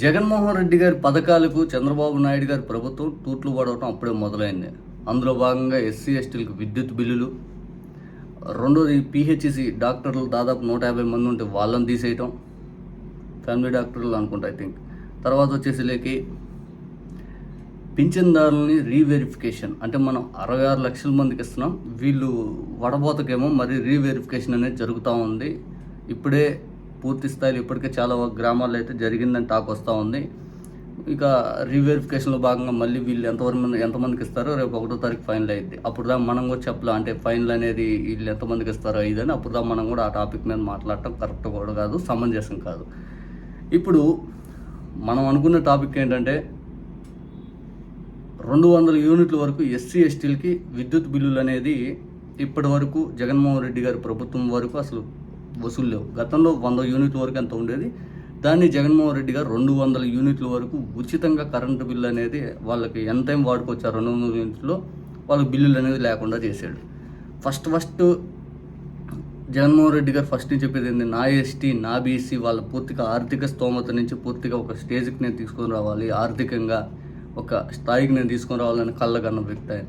జగన్మోహన్ రెడ్డి గారి పథకాలకు చంద్రబాబు నాయుడు గారి ప్రభుత్వం తూట్లు పడవటం అప్పుడే మొదలైంది. అందులో భాగంగా ఎస్సీ ఎస్టీలకు విద్యుత్ బిల్లులు రెండోది పిహెచ్సి డాక్టర్లు దాదాపు నూట యాభై మంది ఉంటే వాళ్ళని తీసేయటం ఫ్యామిలీ డాక్టర్లు అనుకుంటా ఐ థింక్. తర్వాత వచ్చేసి లేకి పింఛన్దారులని రీవెరిఫికేషన్ అంటే మనం అరవై ఆరు లక్షల మందికి ఇస్తున్నాం వీళ్ళు వడబోతకేమో మరి రీవెరిఫికేషన్ అనేది జరుగుతూ ఉంది. ఇప్పుడే పూర్తి స్థాయిలో ఇప్పటికే చాలా గ్రామాల్లో అయితే జరిగిందని టాక్ వస్తూ ఉంది. ఇక రీవెరిఫికేషన్లో భాగంగా మళ్ళీ వీళ్ళు ఎంతవరకు ఎంతమందికి ఇస్తారో రేపు ఒకటో తారీఖు ఫైనల్ అయింది అప్పుడు దాకా మనం కూడా చెప్పలే. అంటే ఫైనల్ అనేది వీళ్ళు ఎంతమందికి ఇస్తారో ఇదని అప్పుడు దాకా మనం కూడా ఆ టాపిక్ మీద మాట్లాడటం కరెక్ట్ కూడా కాదు సమంజసం కాదు. ఇప్పుడు మనం అనుకున్న టాపిక్ ఏంటంటే రెండు వందల యూనిట్ల వరకు ఎస్సీ ఎస్టీలకి విద్యుత్ బిల్లులు అనేది ఇప్పటి వరకు జగన్మోహన్ రెడ్డి గారి ప్రభుత్వం వరకు అసలు వసూలు లేవు. గతంలో వంద యూనిట్ల వరకు ఎంత ఉండేది? దాన్ని జగన్మోహన్ రెడ్డి గారు రెండు వందల యూనిట్ల వరకు ఉచితంగా కరెంటు బిల్లు అనేది వాళ్ళకి ఎంత టైం వాడుకోవచ్చు రెండు వందల యూనిట్లో వాళ్ళకి బిల్లులు అనేది లేకుండా చేశాడు. ఫస్ట్ ఫస్ట్ జగన్మోహన్ రెడ్డి గారు ఫస్ట్ నుంచి చెప్పేది ఏంటి నా ఎస్టీ నా బీసీ వాళ్ళ పూర్తిగా ఆర్థిక స్తోమత నుంచి పూర్తిగా ఒక స్టేజ్కి నేను తీసుకొని రావాలి. ఆర్థికంగా ఒక స్థాయికి నేను తీసుకొని రావాలని కళ్ళగన్న వ్యక్తి ఆయన.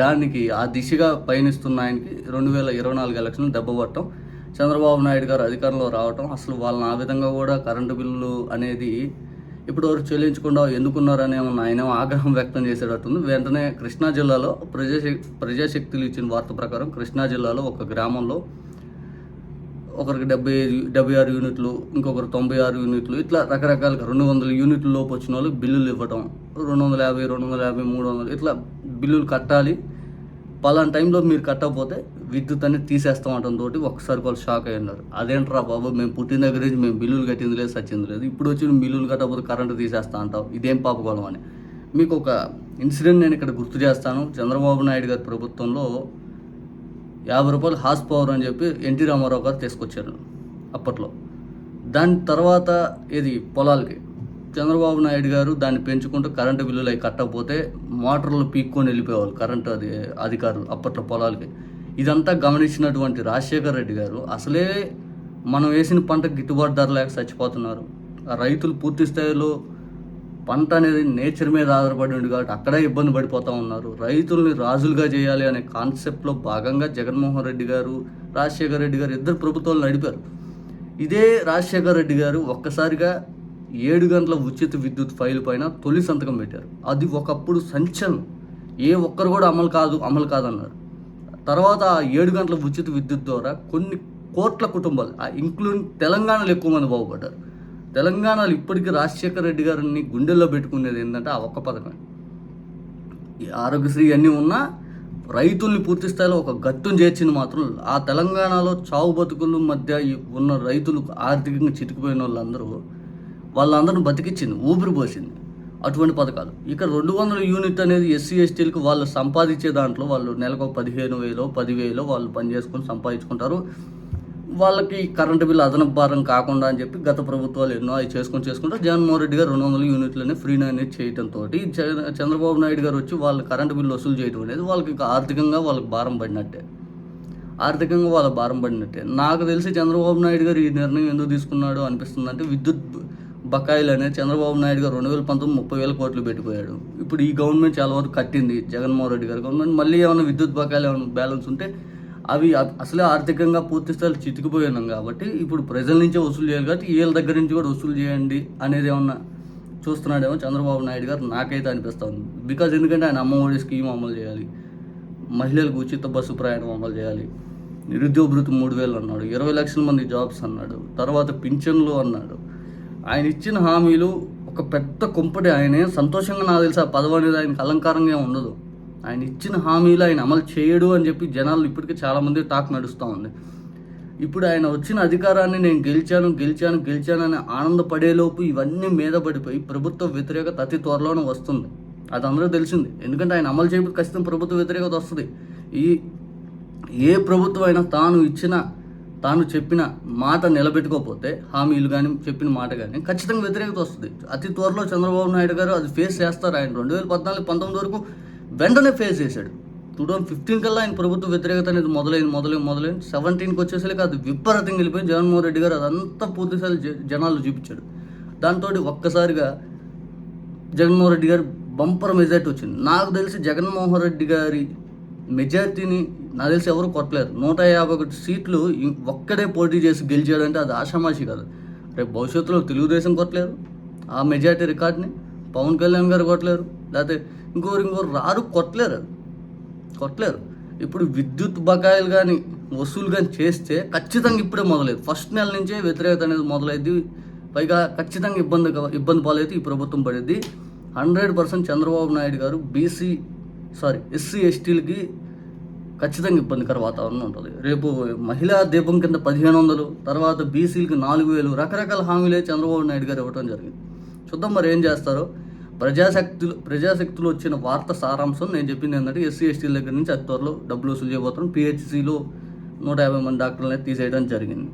దానికి ఆ దిశగా పయనిస్తున్న ఆయనకి రెండు వేల ఇరవై నాలుగు ఎలక్షన్ దెబ్బపట్టడం చంద్రబాబు నాయుడు గారు అధికారంలో రావటం అసలు వాళ్ళని ఆ విధంగా కూడా కరెంటు బిల్లు అనేది ఇప్పుడు వరకు చెల్లించకుండా ఎందుకున్నారనే ఉన్న ఆయన ఆగ్రహం వ్యక్తం చేసేటట్టుంది. వెంటనే కృష్ణా జిల్లాలో ప్రజాశక్తి ప్రజాశక్తులు ఇచ్చిన వార్త ప్రకారం కృష్ణా జిల్లాలో ఒక గ్రామంలో ఒకరికి డెబ్బై ఐదు డెబ్బై ఆరు యూనిట్లు ఇంకొకరు తొంభై ఆరు యూనిట్లు ఇట్లా రకరకాలుగా రెండు వందల యూనిట్ల లోపు వచ్చిన వాళ్ళు బిల్లులు ఇవ్వటం రెండు వందల యాభై రెండు వందల యాభై మూడు వందలు ఇట్లా బిల్లులు కట్టాలి. పలానా టైంలో మీరు కట్టకపోతే విద్యుత్ అనేది తీసేస్తాం అనడం తోటి ఒకసారి వాళ్ళు షాక్ అయి ఉన్నారు. అదేంట్రా బాబు మేము పుట్టిన దగ్గర నుంచి మేము బిల్లులు కట్టింది లేదు సచ్చింది లేదు. ఇప్పుడు వచ్చి బిల్లులు కట్టకపోతే కరెంటు తీసేస్తా అంటావు. ఇదేం పాపకోవడం అని. మీకు ఒక ఇన్సిడెంట్ నేను ఇక్కడ గుర్తు చేస్తాను. చంద్రబాబు నాయుడు గారి ప్రభుత్వంలో యాభై రూపాయలు హాస్ పవర్ అని చెప్పి ఎన్టీ రామారావు గారు తీసుకొచ్చారు అప్పట్లో. దాని తర్వాత ఇది పొలాలకి. చంద్రబాబు నాయుడు గారు దాన్ని పెంచుకుంటూ కరెంటు బిల్లులు అవి కట్టకపోతే మోటార్లు పీక్కొని వెళ్ళిపోయేవాళ్ళు కరెంటు అది అధికారులు అప్పట్లో పొలాలకి. ఇదంతా గమనించినటువంటి రాజశేఖర్ రెడ్డి గారు అసలే మనం వేసిన పంటకు గిట్టుబాటు ధర లేక చచ్చిపోతున్నారు. రైతులు పూర్తి స్థాయిలో పంట అనేది నేచర్ మీద ఆధారపడి ఉంది కాబట్టి అక్కడే ఇబ్బంది పడిపోతూ ఉన్నారు. రైతుల్ని రాజులుగా చేయాలి అనే కాన్సెప్ట్లో భాగంగా జగన్మోహన్ రెడ్డి గారు రాజశేఖర రెడ్డి గారు ఇద్దరు ప్రభుత్వాలు నడిపారు. ఇదే రాజశేఖర్ రెడ్డి గారు ఒక్కసారిగా ఏడు గంటల ఉచిత విద్యుత్ ఫైల్ పైన తొలి సంతకం పెట్టారు. అది ఒకప్పుడు సంచలనం. ఏ ఒక్కరు కూడా అమలు కాదు అమలు కాదన్నారు. తర్వాత ఆ ఏడు గంటల ఉచిత విద్యుత్ ద్వారా కొన్ని కోట్ల కుటుంబాలు ఇంక్లూడింగ్ తెలంగాణలో ఎక్కువ మంది బాగుపడ్డారు. తెలంగాణలో ఇప్పటికీ రాజశేఖర రెడ్డి గారిని గుండెల్లో పెట్టుకునేది ఏంటంటే ఆ ఒక్క పథకం ఈ ఆరోగ్యశ్రీ అన్నీ ఉన్నా రైతుల్ని పూర్తి స్థాయిలో ఒక గట్టును చేర్చింది మాత్రం ఆ తెలంగాణలో చావు బతుకుల మధ్య ఉన్న రైతులు ఆర్థికంగా చితికిపోయిన వాళ్ళందరూ వాళ్ళందరూ బతికిచ్చింది ఊపిరి పోసింది. అటువంటి పథకాలు. ఇక రెండు వందల యూనిట్ అనేది ఎస్సీ ఎస్టీలకు వాళ్ళు సంపాదించే దాంట్లో వాళ్ళు నెలకు పదిహేను వేలో పదివేలో వాళ్ళు పని చేసుకొని సంపాదించుకుంటారు. వాళ్ళకి కరెంటు బిల్లు అదనపు భారం కాకుండా అని చెప్పి గత ప్రభుత్వాలు ఎన్నో అవి చేసుకొని చేసుకుంటారు. జగన్మోహన్ రెడ్డి గారు రెండు వందల యూనిట్లని ఫ్రీ అనేది చేయడంతో చంద్రబాబు నాయుడు గారు వచ్చి వాళ్ళ కరెంటు బిల్లు వసూలు చేయడం అనేది వాళ్ళకి ఆర్థికంగా వాళ్ళకి భారం పడినట్టే. ఆర్థికంగా వాళ్ళ భారం పడినట్టే. నాకు తెలిసి చంద్రబాబు నాయుడు గారు ఈ నిర్ణయం ఎందుకు తీసుకున్నాడు అనిపిస్తుంది అంటే విద్యుత్ బకాయిలు అనేది చంద్రబాబు నాయుడు గారు రెండు వేల పంతొమ్మిది ముప్పై వేల కోట్లు పెట్టిపోయాడు ఇప్పుడు ఈ గవర్నమెంట్ చాలా వరకు కట్టింది జగన్మోహన్ రెడ్డి గారు. గవర్నమెంట్ మళ్ళీ ఏమైనా విద్యుత్ బకాయిలు ఏమైనా బ్యాలెన్స్ ఉంటే అవి అసలే ఆర్థికంగా పూర్తి స్థాయిలో చితికిపోయినాం కాబట్టి ఇప్పుడు ప్రజల నుంచే వసూలు చేయాలి కాబట్టి వీళ్ళ దగ్గర నుంచి కూడా వసూలు చేయండి అనేది ఏమన్నా చూస్తున్నాడేమో చంద్రబాబు నాయుడు గారు నాకైతే అనిపిస్తుంది. బికాజ్ ఎందుకంటే ఆయన అమ్మఒడి స్కీమ్ అమలు చేయాలి. మహిళలకు ఉచిత బస్సు ప్రయాణం అమలు చేయాలి. నిరుద్యోగ భృతి మూడు వేలు అన్నాడు. ఇరవై లక్షల మంది జాబ్స్ అన్నాడు. తర్వాత పింఛన్లు అన్నాడు. ఆయన ఇచ్చిన హామీలు ఒక పెద్ద కుంపటి ఆయనే. సంతోషంగా నాకు తెలిసి ఆ పదవి అనేది ఆయనకు అలంకారంగా ఉండదు. ఆయన ఇచ్చిన హామీలు ఆయన అమలు చేయడు అని చెప్పి జనాలు ఇప్పటికీ చాలామంది టాక్ నడుస్తూ ఉంది. ఇప్పుడు ఆయన వచ్చిన అధికారాన్ని నేను గెలిచాను గెలిచాను గెలిచాను అని ఆనందపడేలోపు ఇవన్నీ మీద పడిపోయి ప్రభుత్వ వ్యతిరేకత అతి త్వరలోనే వస్తుంది. అది అందరూ తెలిసింది. ఎందుకంటే ఆయన అమలు చేయకపోతే ఖచ్చితంగా ప్రభుత్వ వ్యతిరేకత వస్తుంది. ఈ ఏ ప్రభుత్వం అయినా తాను ఇచ్చిన తాను చెప్పిన మాట నిలబెట్టుకోకపోతే హామీలు కానీ చెప్పిన మాట కానీ ఖచ్చితంగా వ్యతిరేకత వస్తుంది. అతి త్వరలో చంద్రబాబు నాయుడు గారు అది ఫేస్ చేస్తారు. ఆయన రెండు వేల పద్నాలుగు పంతొమ్మిది వరకు వెంటనే ఫేస్ చేశాడు. టూ థౌసండ్ ఫిఫ్టీన్ కల్లా ఆయన ప్రభుత్వ వ్యతిరేకత అనేది మొదలైంది మొదలైంది మొదలైంది. సెవెంటీన్కి వచ్చేసరికి అది విపరీతంగా వెళ్ళిపోయి జగన్మోహన్ రెడ్డి గారు అదంతా పూర్తిసారి జనాలు చూపించాడు. దాంతో ఒక్కసారిగా జగన్మోహన్ రెడ్డి గారు బంపర్ మెజార్టీ వచ్చింది. నాకు తెలిసి జగన్మోహన్ రెడ్డి గారి మెజార్టీని నాకు తెలిసి ఎవరు కొట్టలేరు. నూట యాభై ఒకటి సీట్లు ఇం- ఒక్కడే పోటీ చేసి గెలిచాడంటే అది ఆషామాషి కాదు. రేపు భవిష్యత్తులో తెలుగుదేశం కొట్టలేరు. ఆ మెజార్టీ రికార్డ్ని పవన్ కళ్యాణ్ గారు కొట్టలేరు. లేకపోతే ఇంకోరు ఇంకోరు రారు కొట్టలేరు అది. కొట్టలేరు. ఇప్పుడు విద్యుత్ బకాయిలు కానీ వసూలు కానీ చేస్తే ఖచ్చితంగా ఇప్పుడే మొదలైదు ఫస్ట్ నెల నుంచే వ్యతిరేకత అనేది మొదలైంది పైగా ఖచ్చితంగా ఇబ్బంది ఇబ్బంది పాలైతే ఈ ప్రభుత్వం పడేది. హండ్రెడ్ పర్సెంట్ చంద్రబాబు నాయుడు గారు బీసీ సారీ ఎస్సీ ఎస్టీలకి ఖచ్చితంగా ఇబ్బందికర వాతావరణం ఉంటుంది. రేపు మహిళా దీపం కింద పదిహేను వందలు తర్వాత బీసీలకి నాలుగు వేలు రకరకాల హామీలే చంద్రబాబు నాయుడు గారు ఇవ్వడం జరిగింది. చూద్దాం మరి ఏం చేస్తారో. ప్రజాశక్తులు ప్రజాశక్తులు వచ్చిన వార్త సారాంశం నేను చెప్పింది ఏంటంటే ఎస్సీ ఎస్టీల దగ్గర నుంచి అతి త్వరలో డబ్బులు వసూలు చేయబోతున్నాం. పిహెచ్సిలో నూట యాభై మంది డాక్టర్లని తీసేయడం జరిగింది.